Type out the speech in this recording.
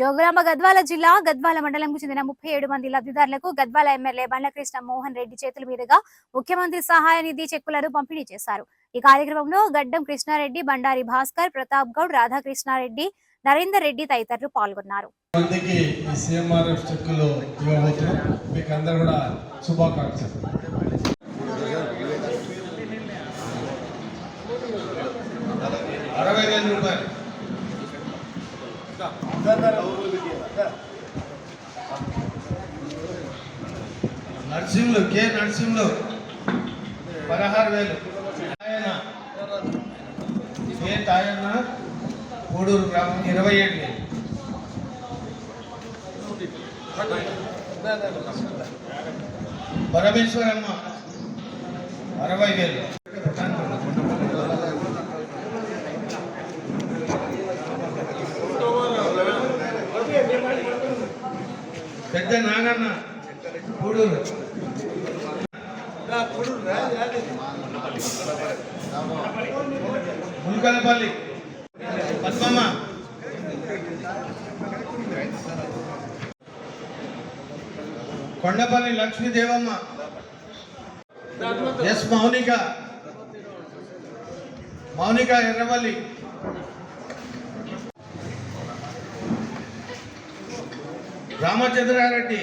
జోగులాంబ గద్వాల జిల్లా గద్వాల మండలంకు చెందిన ముప్పై ఏడు మంది లబ్ధిదారులకు గద్వాల ఎమ్మెల్యే బండకృష్ణ మోహన్ రెడ్డి చేతుల మీదుగా ముఖ్యమంత్రి సహాయ నిధి చెక్కులను పంపిణీ చేశారు. ఈ కార్యక్రమంలో గడ్డం కృష్ణారెడ్డి బండారి భాస్కర్ ప్రతాప్ గౌడ్ రాధాకృష్ణారెడ్డి నరేందర్ రెడ్డి తదితరులు పాల్గొన్నారు. అరవై వేల రూపాయలు. నర్సింహులు కే నర్సింహులు. పదహారు వేలు. ఆయన కె తాయన్న కోడూరు గ్రామం ఇరవై ఏడు వేలు. పరమేశ్వరమ్మ అరవై వేలు. పెద్ద నాగన్న. కూడూరు ములకలపల్లి పద్మమ్మ. కొండపల్లి లక్ష్మీదేవమ్మ ఎస్ మౌనిక. మౌనిక ఎర్రవల్లి. రామచంద్రారెడ్డి